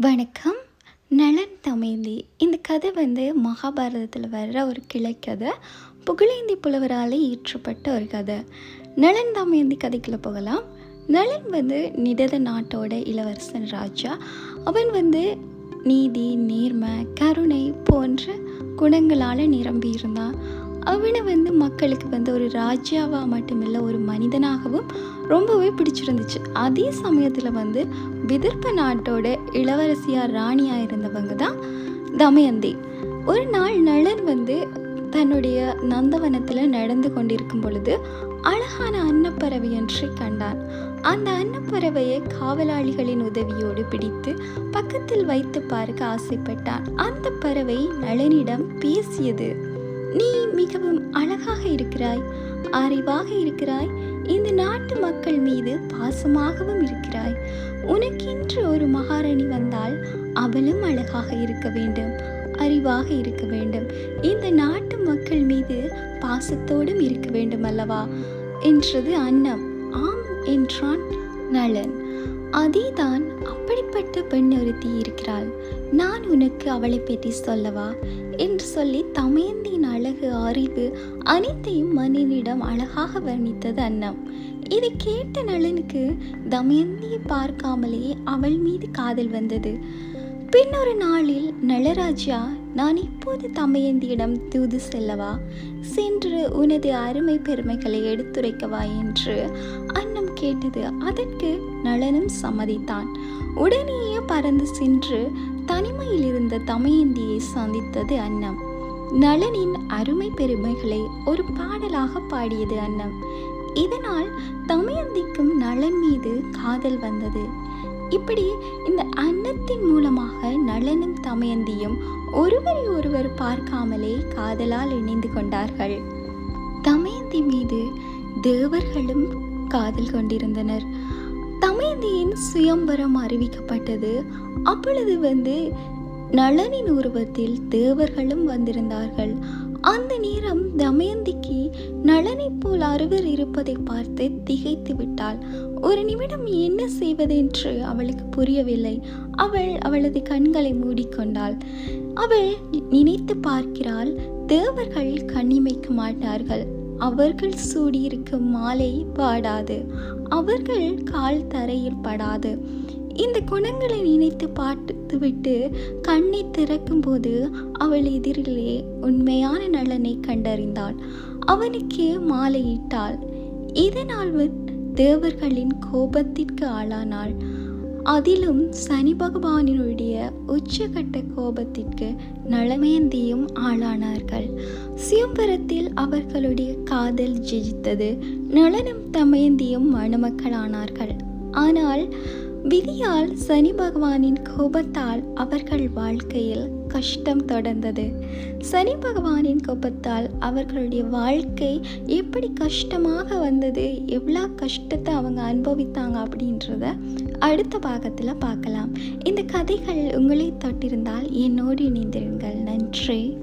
வணக்கம். நலன் தமேந்தி. இந்த கதை வந்து மகாபாரதத்தில் வர்ற ஒரு கிளைக்கதை புகழேந்தி புலவரால் ஈற்றப்பட்ட ஒரு கதை. நலன் தமேந்தி கதைக்குள்ளே போகலாம். நலன் வந்து நிடத நாட்டோட இளவரசன் ராஜா. அவன் வந்து நீதி நேர்மை கருணை போன்ற குணங்களால் நிரம்பி இருந்தான். அவனை வந்து மக்களுக்கு வந்து ஒரு ராஜாவாக மட்டுமில்லை ஒரு மனிதனாகவும் ரொம்பவே பிடிச்சிருந்துச்சு. அதே சமயத்தில் வந்து விதர்ப்ப நாட்டோட இளவரசியார் ராணியாக இருந்தவங்க தான் தமயந்தி. ஒரு நாள் நளன் வந்து தன்னுடைய நந்தவனத்தில் நடந்து கொண்டிருக்கும் பொழுது அழகான அன்னப்பறவை ஒன்றை கண்டான். அந்த அன்னப்பறவையை காவலாளிகளின் உதவியோடு பிடித்து பக்கத்தில் வைத்து பார்க்க ஆசைப்பட்டான். அந்த பறவை நளனிடம் பேசியது நீ மிகவும் அழகாக இருக்கிறாய் அறிவாக இருக்கிறாய் இந்த நாட்டு மக்கள் மீது பாசமாகவும் இருக்கிறாய். உனக்கென்று ஒரு மகாராணி வந்தால் அவளும் அழகாக இருக்க வேண்டும் அறிவாக இருக்க வேண்டும். இந்த நாட்டு மக்கள் மீது பாசத்தோடும் இருக்க வேண்டும் அல்லவா? என்றது அன்னம். ஆம் என்றான் நளன். அதேதான் அப்படிப்பட்ட பெண் ஒருத்தி இருக்கிறாள். உனக்கு அவளை பற்றி சொல்லவா? என்று சொல்லி தமயந்தின் அழகு அறிவு அனைத்தையும் மனிதனிடம் அழகாக வர்ணித்தது அன்னம். இதை கேட்ட நளனுக்கு தமயந்தியை பார்க்காமலே அவள் மீது காதல் வந்தது. பின்னொரு நாளில் நளராஜா நான் இப்போது தமயந்தியிடம் தூது செல்லவா? சென்று உனது அருமை பெருமைகளை எடுத்துரைக்கவா? என்று அன்னம் கேட்டது. அதற்கு நளனும் சம்மதித்தான். உடனேயே பறந்து சென்று தனிமையில் இருந்த தமயந்தியை சந்தித்தது அன்னம். நளனின் அருமை பெருமைகளை ஒரு பாடலாக பாடியது அன்னம். இதனால் தமயந்திக்கும் நளன் மீது காதல் வந்தது. இப்படி இந்த அன்னத்தின் மூலமாக நளனும் தமயந்தியும் ஒருவரை ஒருவர் பார்க்காமலே காதலால் இணைந்து கொண்டார்கள். தமயந்தி மீது தேவர்களும் காதல் கொண்டிருந்தனர். தமயந்தியின் சுயம்பரம் அறிவிக்கப்பட்டது. அப்பொழுது வந்து நளனின் உருவத்தில் தேவர்களும் வந்திருந்தார்கள். அந்த நேரம் தமயந்திக்கு நளனைப் போல் அருவர் இருப்பதை பார்த்து திகைத்து விட்டாள். ஒரு நிமிடம் என்ன செய்வதென்று அவளுக்கு புரியவில்லை. அவள் அவளது கண்களை மூடிக்கொண்டாள். அவள் நினைத்து பார்க்கிறாள் தேவர்கள் கண்ணிமைக்க மாட்டார்கள். அவர்கள் சூடியிருக்கும் மாலை பாடாது. அவர்கள் கால் தரையில் படாது. இந்த குணங்களை நினைத்து பார்த்துவிட்டு கண்ணை திறக்கும்போது அவள் எதிரிலே உண்மையான நலனை கண்டறிந்தாள். அவனுக்கு மாலையிட்டாள். இதனால் தேவர்களின் கோபத்திற்கு ஆளானாள். அதிலும் சனி பகவானினுடைய உச்சகட்ட கோபத்திற்கு நலமேந்தியும் ஆளானார்கள். சியம்பரத்தில் அவர்களுடைய காதல் ஜெயித்தது நளனும் தமயந்தியும் மணமக்களானார்கள். ஆனால் விதியால் சனி பகவானின் கோபத்தால் அவர்கள் வாழ்க்கையில் கஷ்டம் தொடர்ந்தது. சனி பகவானின் கோபத்தால் அவர்களுடைய வாழ்க்கை எப்படி கஷ்டமாக வந்தது எவ்வளோ கஷ்டத்தை அவங்க அனுபவித்தாங்க அப்படின்றத அடுத்த பாகத்தில் பார்க்கலாம். இந்த கதைகள் உங்களை தொட்டிருந்தால் என்னோடு இணைந்திருங்கள். நன்றி.